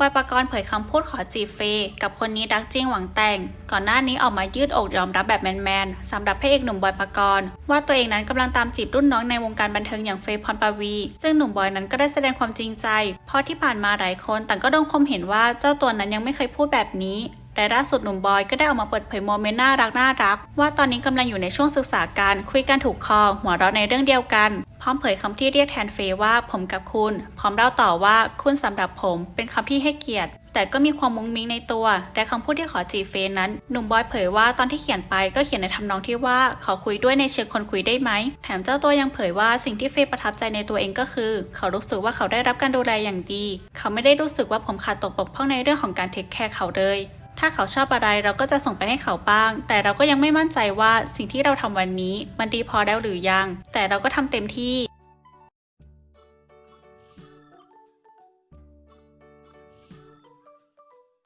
บอยปกรณ์เผยคำพูดขอจีบเฟย์กับคนนี้ดักจริงหวังแต่ง ก่อนหน้านี้ออกมายืดอกยอมรับแบบแมนๆสำหรับพระเอกหนุ่มบอยปกรณ์ว่าตัวเองนั้นกำลังตามจีบรุ่นน้องในวงการบันเทิงอย่างเฟย์พรปวี ซึ่งหนุ่มบอยนั้นก็ได้แสดงความจริงใจ เพราะที่ผ่านมาหลายคนต่างก็โดงคมเห็นว่าเจ้าตัวนั้นยังไม่เคยพูดแบบนี้ แต่ล่าสุดหนุ่มบอยก็ได้ออกมาเปิดเผยโมเมนต์น่ารักน่ารัก ว่าตอนนี้กำลังอยู่ในช่วงศึกษาการคุยกันถูกคอหัวเราะในเรื่องเดียวกัน พร้อมเผยคำที่เรียกแทนเฟย์ว่าผมกับคุณ พร้อมเล่าต่อว่าคุณสำหรับผมเป็นคำที่ให้เกียรติ แต่ก็มีความมุ้งมิ้งในตัว และคำพูดที่ขอจีเฟย์นั้น หนุ่มบอยเผยว่าตอนที่เขียนไปก็เขียนในทำนองที่ว่าขอคุยด้วยในเชิงคนคุยได้ไหม แถมเจ้าตัวยังเผยว่าสิ่งที่เฟย์ประทับใจในตัวเองก็คือ เขารู้สึกว่าเขาได้รับการดูแลอย่างดี เขาไม่ได้รู้สึกว่าผมขาดตกบกพร่องในเรื่องของการเทคแคร์เขาเลย ถ้าเขาชอบอะไรเราก็จะส่งไปให้เขาบ้าง แต่เราก็ยังไม่มั่นใจว่าสิ่งที่เราทำวันนี้ มันดีพอแล้วหรือยัง แต่เราก็ทำเต็มที่